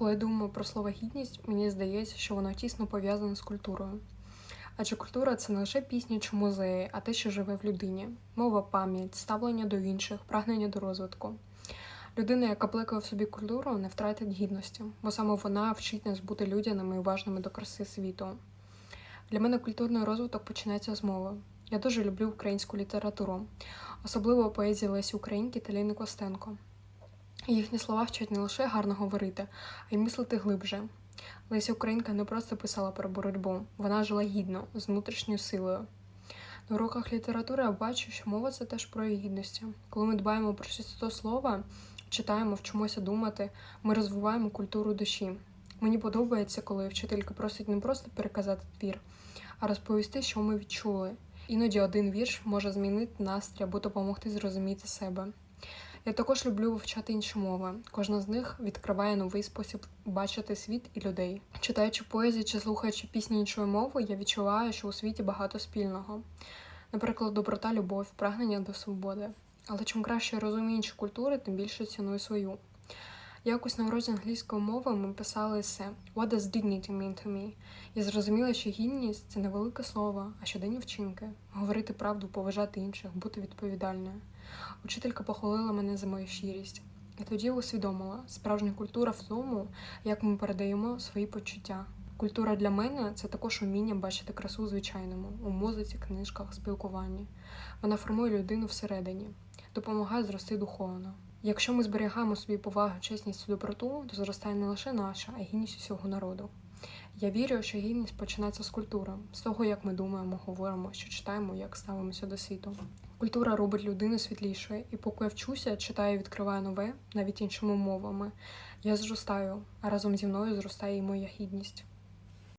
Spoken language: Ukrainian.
Коли я думаю про слово гідність, мені здається, що воно тісно пов'язане з культурою. Адже культура це не лише пісні чи музеї, а те, що живе в людині: мова, пам'ять, ставлення до інших, прагнення до розвитку. Людина, яка плекає в собі культуру, не втратить гідності, бо саме вона вчить нас бути людяними і уважними до краси світу. Для мене культурний розвиток починається з мови. Я дуже люблю українську літературу, особливо поезії Лесі Українки та Ліни Костенко. Їхні слова вчать не лише гарно говорити, а й мислити глибше. Леся Українка не просто писала про боротьбу, вона жила гідно, з внутрішньою силою. На уроках літератури я бачу, що мова це теж про гідності. Коли ми дбаємо про чистоту слова, читаємо, вчимося думати, ми розвиваємо культуру душі. Мені подобається, коли вчителька просить не просто переказати твір, а розповісти, що ми відчули. Іноді один вірш може змінити настрій або допомогти зрозуміти себе. Я також люблю вивчати інші мови. Кожна з них відкриває новий спосіб бачити світ і людей. Читаючи поезію чи слухаючи пісні іншої мови, я відчуваю, що у світі багато спільного. Наприклад, доброта, любов, прагнення до свободи. Але чим краще я розумію інші культури, тим більше ціную свою. Якось на уроці англійської мови ми писали есе What does dignity mean to me? І зрозуміла, що гідність це не велике слово, а щоденні вчинки, говорити правду, поважати інших, бути відповідальною. Учителька похвалила мене за мою щирість. І тоді усвідомила, справжня культура в тому, як ми передаємо свої почуття. Культура для мене це також уміння бачити красу у звичайному у музиці, книжках, спілкуванні. Вона формує людину всередині, допомагає зрости духовно. Якщо ми зберігаємо собі повагу, чесність і доброту, то зростає не лише наша, а й гідність усього народу. Я вірю, що гідність починається з культури, з того, як ми думаємо, говоримо, що читаємо, як ставимося до світу. Культура робить людину світлішою, і поки я вчуся, читаю, і відкриваю нове, навіть іншими мовами, я зростаю, а разом зі мною зростає і моя гідність.